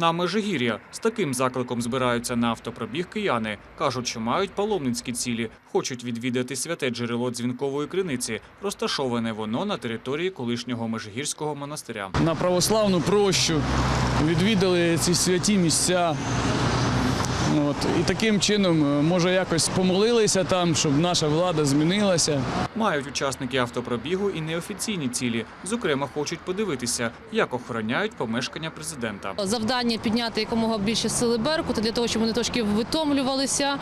На Межигір'я з таким закликом збираються на автопробіг кияни. Кажуть, що мають паломницькі цілі, хочуть відвідати святе джерело дзвінкової криниці. Розташоване воно на території колишнього Межигірського монастиря. на православну прощу, відвідали ці святі місця. От. І таким чином, е, може, якось помолилися там, щоб наша влада змінилася. Мають учасники автопробігу і неофіційні цілі. Зокрема, хочуть подивитися, як охороняють помешкання президента. Завдання підняти якомога більше сили Беркута для того, щоб вони трошки витомлювалися,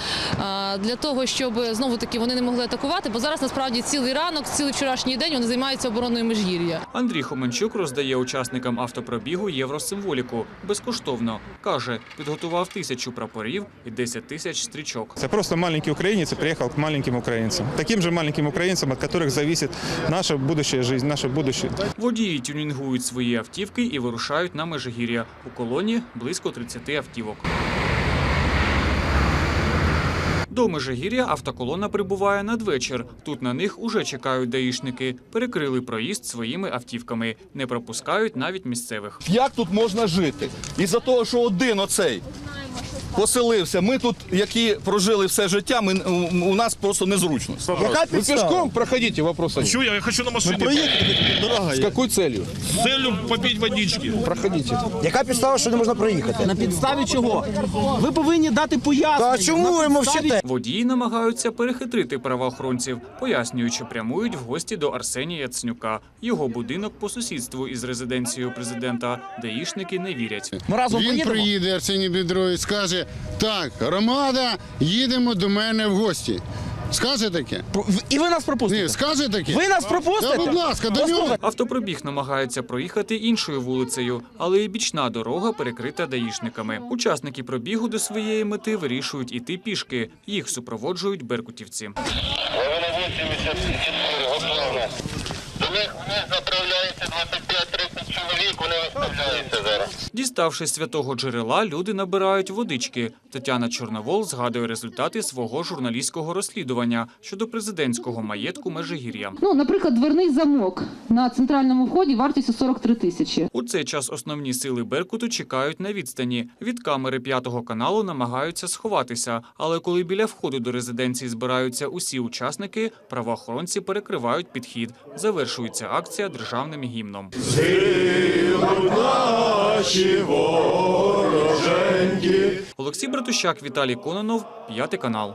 для того, щоб знову таки вони не могли атакувати. Бо зараз насправді цілий ранок, цілий вчорашній день вони займаються обороною Межгір'я. Андрій Хоменчук роздає учасникам автопробігу євросимволіку безкоштовно. каже, підготував тисячу прапорів і 10 тисяч стрічок. Это просто маленький украинец и приехал к маленьким украинцам. Таким же маленьким украинцам, от которых зависит наша будущая жизнь, наше будущее. Водії тюнінгують свої автівки і вирушають на Межигір'я. У колоні близько 30 автівок. До Межигір'я автоколона прибуває надвечір. Тут на них уже чекають даїшники. Перекрили проїзд своїми автівками. Не пропускають навіть місцевих. Як тут можна жити? Із-за того, що один оцей поселився. Ми тут, які прожили все життя, ми, у нас просто незручно. Яка Вы пешком проходите, вопрос один. Чё, я хочу на машине. Дорога С какой целью? С целью попить водички. Проходите. Яка підстава, що не можна проїхати? На підставі чого? Ви повинні дати пояснення. А чому На ви підставі мовчите? Водії намагаються перехитрити правоохоронців, пояснюючи, прямують в гості до Арсенія Яцнюка. Його будинок по сусідству із резиденцією президента. Даїшники не вірять. Ми разом Він поїдемо? приїде Арсеній Бідрович, скаже: скаже, так, громада, їдемо до мене в гості. Скаже таке? І ви нас пропустите? Ні, скаже таке. Ви нас пропустите? Та, будь ласка, до нього. Автопробіг намагається проїхати іншою вулицею, але і бічна дорога перекрита даїшниками. Учасники пробігу до своєї мети вирішують іти пішки. Їх супроводжують беркутівці. Діставшись святого джерела, люди набирають водички. Тетяна Чорновол згадує результати свого журналістського розслідування щодо президентського маєтку Межигір'я. Ну, наприклад, дверний замок на центральному вході вартістю 43 тисячі. У цей час основні сили Беркуту чекають на відстані. Від камери п'ятого каналу намагаються сховатися. Але коли біля входу до резиденції збираються усі учасники, правоохоронці перекривають підхід. Завершується акція державним гімном. Олексій Братущак, Віталій Кононов, п'ятий канал.